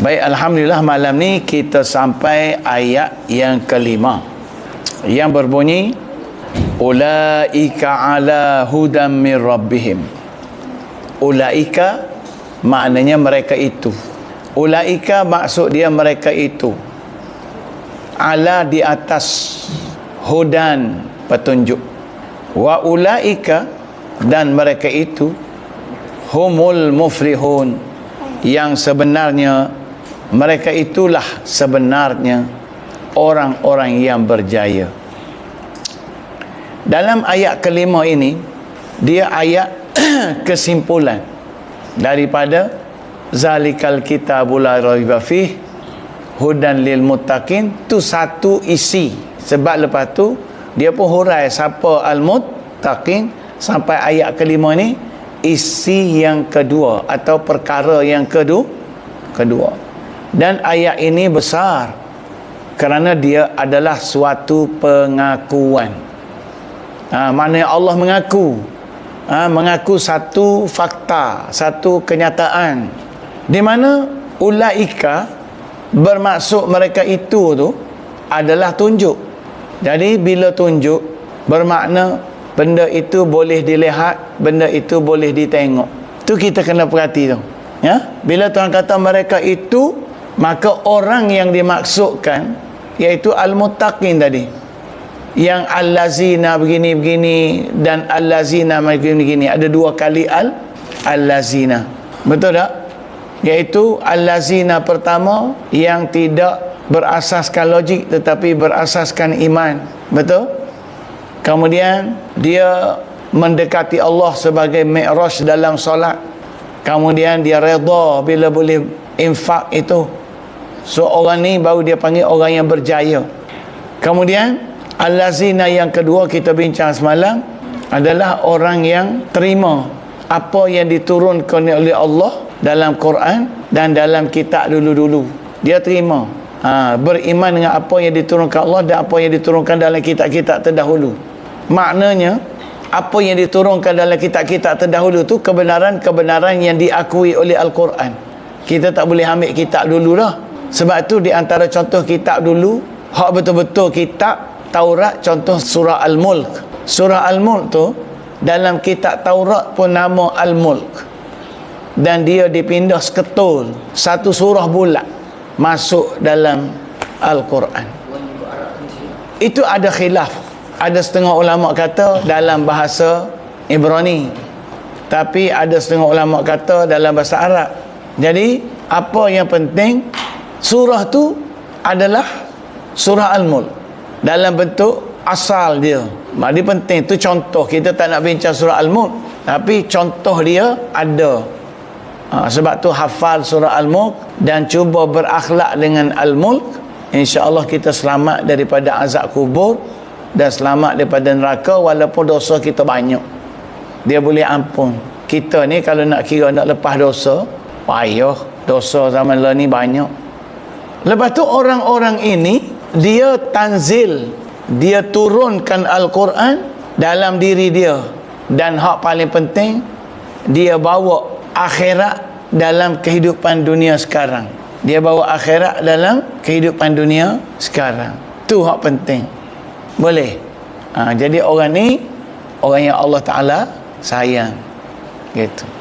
Baik, Alhamdulillah malam ni kita sampai ayat yang kelima. Yang berbunyi, Ulaika ala hudam min rabbihim. Ulaika maknanya mereka itu. Ulaika maksud dia mereka itu. Ala di atas hudan petunjuk. Wa ulaika dan mereka itu humul muflihun yang sebenarnya mereka itulah sebenarnya orang-orang yang berjaya. Dalam ayat kelima ini dia ayat kesimpulan daripada zalikal kitabul raiba fih hudan lil muttaqin tu satu isi. Sebab lepas tu dia pun hurai siapa al muttaqin sampai ayat kelima ni isi yang kedua atau perkara yang kedua kedua dan ayat ini besar kerana dia adalah suatu pengakuan. Ha, mana Allah mengaku. Ha, mengaku satu fakta satu kenyataan. Di mana ulaika bermaksud mereka itu tu adalah tunjuk. Jadi bila tunjuk bermakna benda itu boleh dilihat benda itu boleh ditengok. Tu kita kena perhati tu. Ya? Bila Tuhan kata mereka itu maka orang yang dimaksudkan iaitu al-muttaqin tadi. Yang al-lazina begini-begini dan al-lazina begini-begini. Ada dua kali al al-lazina. Betul tak? Iaitu al-lazina pertama yang tidak berasaskan logik tetapi berasaskan iman. Betul? Kemudian dia mendekati Allah sebagai mi'raj dalam solat. Kemudian dia redha bila boleh infak itu so orang ni baru dia panggil orang yang berjaya. Kemudian al-lazina yang kedua kita bincang semalam adalah orang yang terima apa yang diturunkan oleh Allah dalam Quran dan dalam kitab dulu-dulu. Dia terima. Ha, beriman dengan apa yang diturunkan Allah dan apa yang diturunkan dalam kitab-kitab terdahulu. Maknanya apa yang diturunkan dalam kitab-kitab terdahulu tu kebenaran-kebenaran yang diakui oleh Al-Quran. Kita tak boleh ambil kitab dulu dah sebab tu di antara contoh kitab dulu hak betul-betul kitab Taurat contoh surah Al-Mulk. Surah Al-Mulk tu dalam kitab Taurat pun nama Al-Mulk. Dan dia dipindah seketul satu surah bulat masuk dalam Al-Quran. Itu ada khilaf. Ada setengah ulama kata dalam bahasa Ibrani. Tapi ada setengah ulama kata dalam bahasa Arab. Jadi apa yang penting surah tu adalah surah Al-Mulk. Dalam bentuk asal dia. Jadi penting. Tu contoh. Kita tak nak bincang surah Al-Mulk. Tapi contoh dia ada. Ha, sebab tu hafal surah Al-Mulk dan cuba berakhlak dengan Al-Mulk. insya-Allah kita selamat daripada azab kubur dan selamat daripada neraka walaupun dosa kita banyak. Dia boleh ampun. Kita ni kalau nak kira nak lepas dosa payah dosa zaman lah ni banyak lepas tu orang-orang ini dia tanzil. Dia turunkan Al-Quran dalam diri dia. Dan hak paling penting dia bawa akhirat dalam kehidupan dunia sekarang. Dia bawa akhirat dalam kehidupan dunia sekarang. Tu hak penting. Boleh? Ha, jadi orang ni orang yang Allah Ta'ala sayang. Gitu